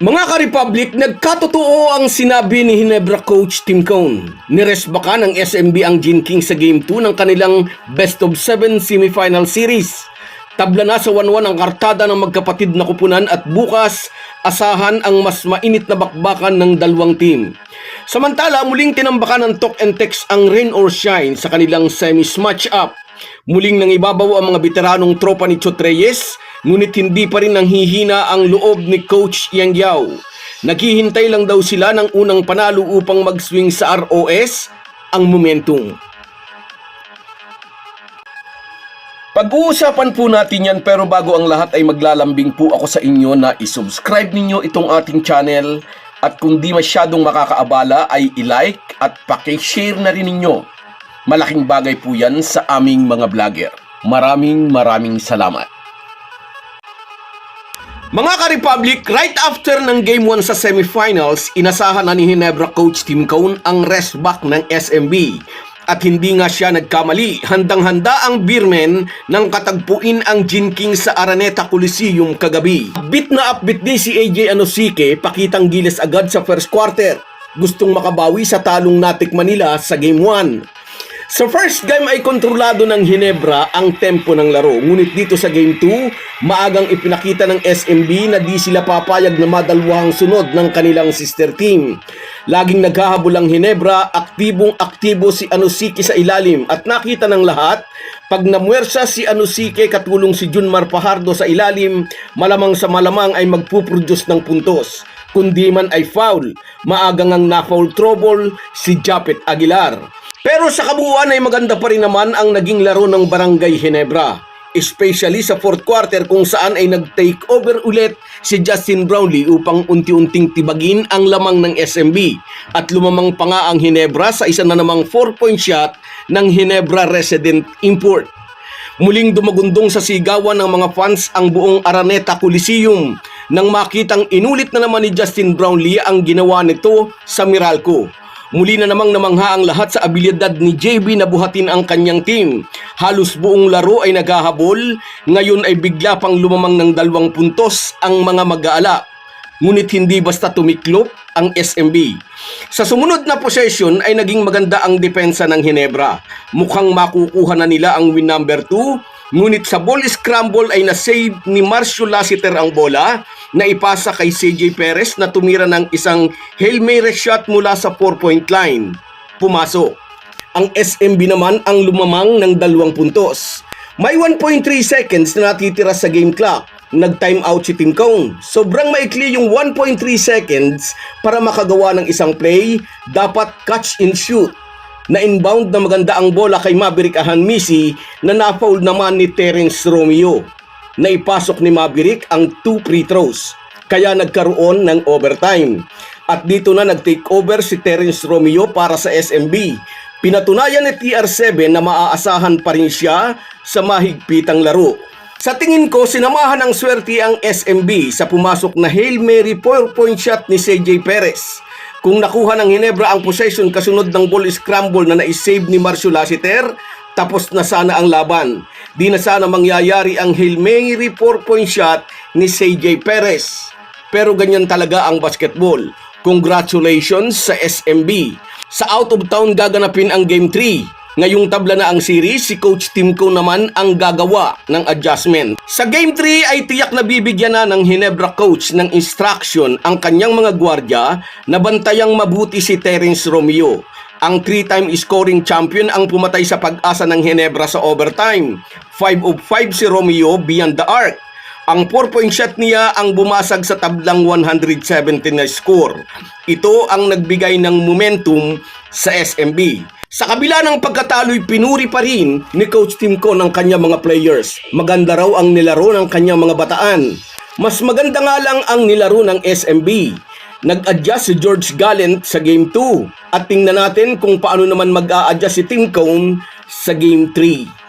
Mga ka-Republic, nagkatotoo ang sinabi ni Hinebra coach Tim Cone. Niresbaka ng SMB ang Gin King sa Game 2 ng kanilang Best of 7 semifinal series. Tabla na sa 1-1 ang kartada ng magkapatid na kupunan at bukas asahan ang mas mainit na bakbakan ng dalawang team. Samantala, muling tinambakan ng talk and text ang rain or shine sa kanilang semis match-up. Muling nang ibabaw ang mga veteranong tropa ni Chot Reyes, ngunit hindi pa rin nanghihina ang loob ni Coach Yang Yao. Naghihintay lang daw sila ng unang panalo upang mag-swing sa ROS ang momentum. Pag-uusapan po natin yan pero bago ang lahat ay maglalambing po ako sa inyo na isubscribe ninyo itong ating channel at kung di masyadong makakaabala ay i-like at pakishare na rin ninyo. Malaking bagay po yan sa aming mga vlogger. Maraming maraming salamat. Mga ka-Republic, right after ng Game 1 sa semifinals, inasahan na ni Hinebra coach Tim Cone ang rest back ng SMB. At hindi nga siya nagkamali, handang-handa ang Beermen nang katagpuin ang Gin King sa Araneta Coliseum kagabi. Upbeat na upbeat din si AJ Anosike, pakitang giles agad sa first quarter. Gustong makabawi sa talong natik Manila sa Game 1. Sa first game ay kontrolado ng Hinebra ang tempo ng laro. Ngunit dito sa Game 2, maagang ipinakita ng SMB na di sila papayag na madalwahang sunod ng kanilang sister team. Laging naghahabol ang Hinebra, aktibong aktibo si Anusiki sa ilalim at nakita ng lahat, pag namuwersa si Anusike katulong si Junmar Pajardo sa ilalim, malamang sa malamang ay magpuproduce ng puntos. Kundi man ay foul, maagang ang na-foul trouble si Japet Aguilar. Pero sa kabuuan ay maganda pa rin naman ang naging laro ng Barangay Hinebra. Especially sa fourth quarter kung saan ay nag-take over ulit si Justin Brownlee upang unti-unting tibagin ang lamang ng SMB at lumamang pa nga ang Hinebra sa isa na namang 4-point shot ng Hinebra Resident Import. Muling dumagundong sa sigawan ng mga fans ang buong Araneta Coliseum nang makitang inulit na naman ni Justin Brownlee ang ginawa nito sa Meralco. Muli na namang namangha ang lahat sa abilidad ni JB na buhatin ang kanyang team. Halos buong laro ay naghahabol, ngayon ay bigla pang lumamang ng dalawang puntos ang mga mag-aala. Ngunit hindi basta tumiklop ang SMB. Sa sumunod na possession ay naging maganda ang depensa ng Hinebra. Mukhang makukuha na nila ang win number 2, ngunit sa ball scramble ay na-save ni Marcio Lassiter ang bola na ipasa kay CJ Perez na tumira ng isang Hail Mary shot mula sa 4-point line. Pumasok. Ang SMB naman ang lumamang ng dalawang puntos. May 1.3 seconds na natitira sa game clock. Nag-time out si Tim Cone. Sobrang maikli yung 1.3 seconds para makagawa ng isang play, dapat catch and shoot. Na inbound na maganda ang bola kay Maverick Ahanmisi na na-foul naman ni Terence Romeo. Naipasok ni Maverick ang two free throws, kaya nagkaroon ng overtime. At dito na nag-take over si Terence Romeo para sa SMB. Pinatunayan ni TR7 na maaasahan pa rin siya sa mahigpitang laro. Sa tingin ko, sinamahan ng swerte ang SMB sa pumasok na Hail Mary 4-point shot ni CJ Perez. Kung nakuha ng Hinebra ang possession kasunod ng ball scramble na na-save ni Marcio Lassiter, tapos na sana ang laban. Di na sana mangyayari ang Hail Mary 4-point shot ni CJ Perez. Pero ganyan talaga ang basketball. Congratulations sa SMB. Sa out of town gaganapin ang Game 3. Ngayong tabla na ang series, si Coach Tim Cone naman ang gagawa ng adjustment. Sa Game 3 ay tiyak na bibigyan na ng Hinebra coach ng instruction ang kanyang mga gwardya na bantayang mabuti si Terence Romeo. Ang three-time scoring champion ang pumatay sa pag-asa ng Hinebra sa overtime. 5 of 5 si Romeo beyond the arc. Ang 4-point shot niya ang bumasag sa tablang 170 na score. Ito ang nagbigay ng momentum sa SMB. Sa kabila ng pagkatalo'y pinuri pa rin ni Coach Tim ko ng kanyang mga players. Maganda raw ang nilaro ng kanyang mga bataan. Mas maganda nga lang ang nilaro ng SMB. Nag-adjust si George Gallant sa Game 2 at tingnan natin kung paano naman mag-a-adjust si Tim Cone sa Game 3.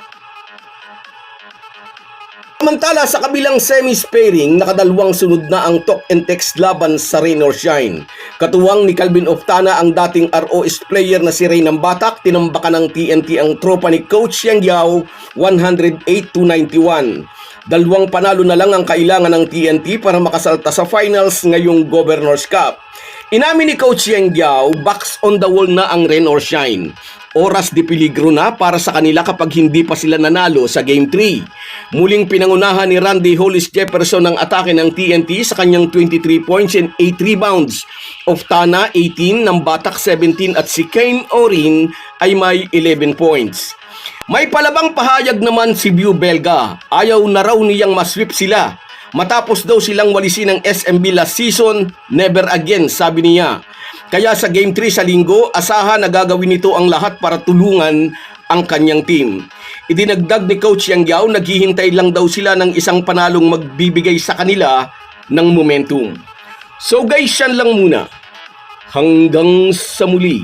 Samantala sa kabilang semi-pairing, nakadalawang sunod na ang talk and text laban sa Rain or Shine. Katuwang ni Calvin Oftana ang dating ROS player na si Rain ng Batak, tinambakan ng TNT ang tropa ni Coach Yang Yao 108-91. Dalawang panalo na lang ang kailangan ng TNT para makasalta sa finals ngayong Governors Cup. Inamin ni Coach Yang Yao, box on the wall na ang Rain or Shine. Oras di peligro na para sa kanila kapag hindi pa sila nanalo sa Game 3. Muling pinangunahan ni Randy Hollis Jefferson ang atake ng TNT sa kanyang 23 points and 8 rebounds. Oftana 18, ng Batak 17 at si Kane Orin ay may 11 points. May palabang pahayag naman si View Belga. Ayaw na raw niyang masweep sila. Matapos daw silang walisin ng SMB last season, never again, sabi niya. Kaya sa Game 3 sa linggo, asahan na gagawin nito ang lahat para tulungan ang kanyang team. Idinagdag ni Coach Yang Yao, naghihintay lang daw sila ng isang panalong magbibigay sa kanila ng momentum. So guys, yan lang muna. Hanggang sa muli.